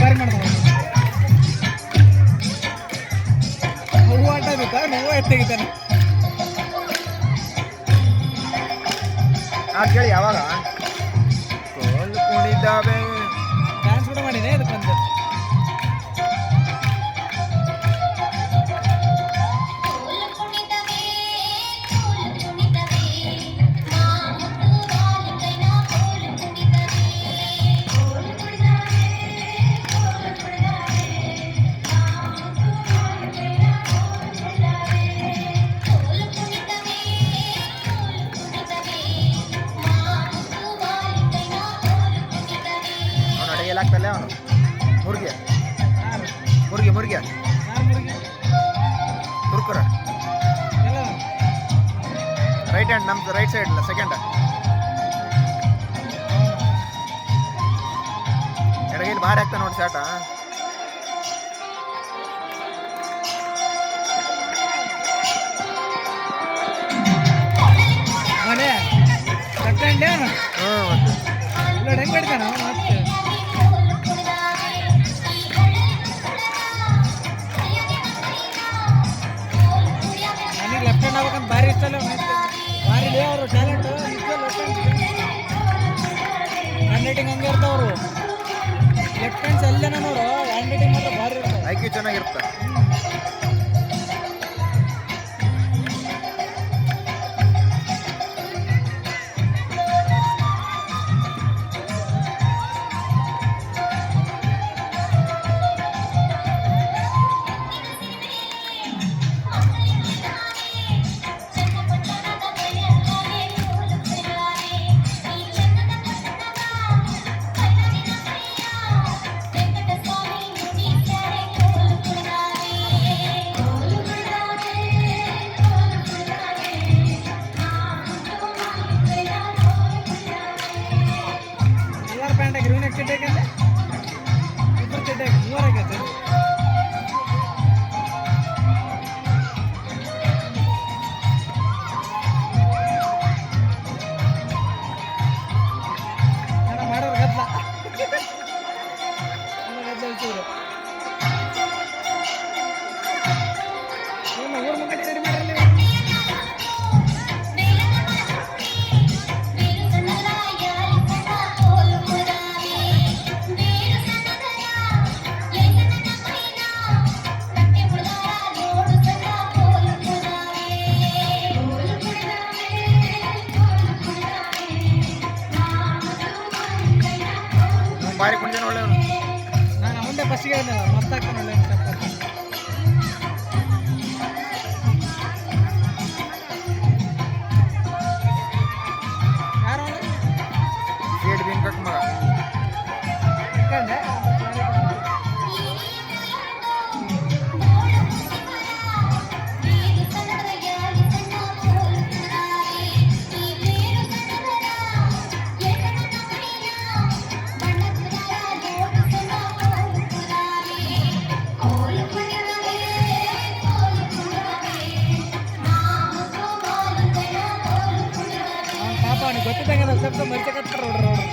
ಬಾರಿ ಮಾಡ್ತಾನೆ ಹೂವು ಆಟ ಬೇಕಾ? ಹೂವು ಎತ್ತಾಗಿದ್ದಾನೆ. ಆ ಕೇಳಿ ಯಾವಾಗ? ಕುಣಿದಾವೆ ಡ್ಯಾನ್ಸ್ ಕೂಡ ಮಾಡಿದೆ ಇದಕ್ಕಂತ ಅವನು ಅಡಿಗೆಲಾಗ್ತಲ್ಲ ಅವನು. ಮುರ್ಗೆ. ಮುರ್ಗೆ ಮುರುಗೆ. ತುರ್ಕುರ. ರೈಟ್ ಹ್ಯಾಂಡ್ ನಮ್ದು ರೈಟ್ ಸೈಡ್ ಇಲ್ಲ ಸೆಕೆಂಡ್ ಎಡಗೈಲಿ ಭಾರಿ ಆಗ್ತಾನೆ ನೋಡಿ ಶಾಟ. ಹ್ಞೂ ಮತ್ತೆ. ಹೆಂಗ್ ಹ್ಯಾಂಡ್ ರೈಟಿಂಗ್ ಹಂಗೆ ಇರ್ತಾವ್ರು. ಲೆಫ್ಟ್ ಹ್ಯಾಂಡ್ಸ್ ಎಲ್ಲೇನೋ ನೋಡು ಹ್ಯಾಂಡ್ ರೈಟಿಂಗ್ ಮಾತ್ರ ಭಾರಿ ಇರ್ತಾವೆ ಐಕ್ಯೂ ಕ್ಯೂ ভিডিওটাকে ಅವ್ನು ಭಾರಿ ಒಳ್ಳೆ ನಾನು ಮುಂದೆ ಬಸ್ಸಿಗೆ ಮಸ್ತ್ ಆಗ್ತಾನೆ ಒಳ್ಳೆ ಯಾರು? ಶೇಡ್ ಬೀನ್ ಕಟ್ ಮಗ ಗೊತ್ತಿದ್ದಂಗೆ ಸ್ವಲ್ಪ ಮರ್ಚಕತ್ತಾರ ನೋಡ್ರಿ ಅವ್ರು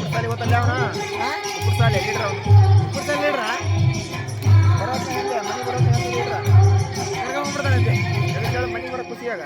ಕುರ್ಸಾಲಿ ಗೊತ್ತಲ್ಲ ಅವನ ಕುರ್ಸಾಲಿ ಲೀಡ್ರ್ ಅವನು ಕುಡ್ಸಲ್ ಲೀಡ್ರಾ ಬರೋತ್ತೆ ಮನೆ ಬರೋತ್ತೆ ಲೀಡ್ರ ಕರ್ಕೊಂಡ್ಬಿಡ್ತಾನಂತೆ ಎದಕ್ಕೆ ಹೇಳು ಮನೆಗೆ ಬರೋ ಖುಷಿಯಾಗ